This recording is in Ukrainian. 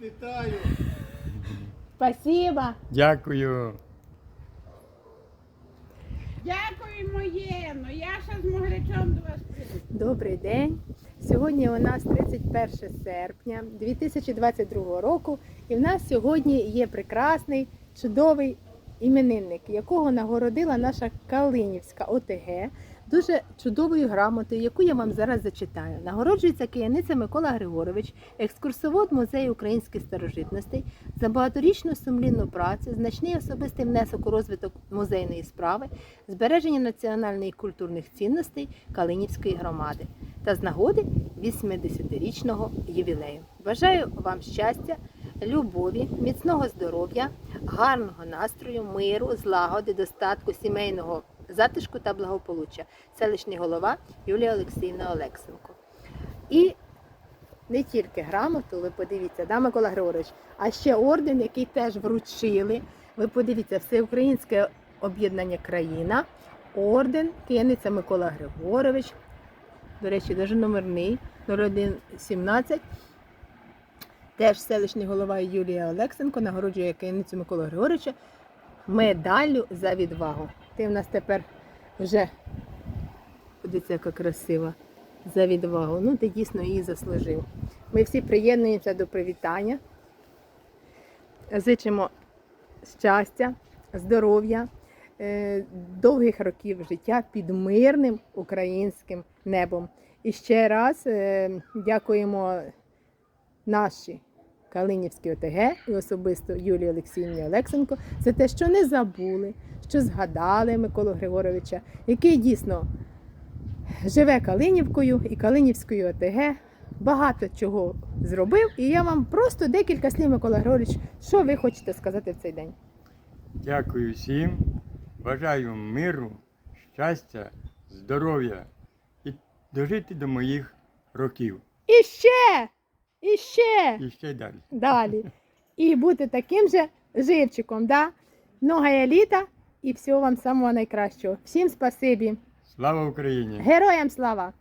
Вітаю! Спасибо. Дякую. Дякуємо, Єно. Я ще з Могричом до вас прийду. Добрий день. Сьогодні у нас 31 серпня 2022 року, і в нас сьогодні є прекрасний, чудовий іменинник, якого нагородила наша Калинівська ОТГ дуже чудовою грамотою, яку я вам зараз зачитаю. Нагороджується кияниця Микола Григорович, екскурсовод музею українських старожитностей за багаторічну сумлінну працю, значний особистий внесок у розвиток музейної справи, збереження національних і культурних цінностей Калинівської громади та з нагоди 80-річного ювілею. Бажаю вам щастя, любові, міцного здоров'я, гарного настрою, миру, злагоди, достатку, сімейного затишку та благополуччя. Селищний голова Юлія Олексіївна Олексенко. І не тільки грамоту, ви подивіться, да, Микола Григорович, а ще орден, який теж вручили. Ви подивіться, Всеукраїнське об'єднання країна, орден, кияниця Микола Григорович, до речі, навіть номерний 0117. Теж селищний голова Юлія Олексенко нагороджує кияницю Микола Григоровича медаллю за відвагу. Ти в нас тепер вже подивіться, яка красива за відвагу. Ну, ти дійсно її заслужив. Ми всі приєднуємося до привітання. Зичимо щастя, здоров'я, е, довгих років життя під мирним українським небом. І ще раз е, дякуємо нашій Калинівській ОТГ і особисто Юлії Олексіївні Олексенко за те, що не забули, що згадали Миколу Григоровича, який дійсно живе Калинівкою і Калинівською ОТГ. Багато чого зробив, і я вам просто декілька слів, Микола Григорович, що ви хочете сказати в цей день. Дякую всім. Бажаю миру, щастя, здоров'я і дожити до моїх років. І ще, і ще І ще далі. далі. І бути таким же живчиком. Да? Много літа і всього вам самого найкращого. Всім спасибі. Слава Україні! Героям слава!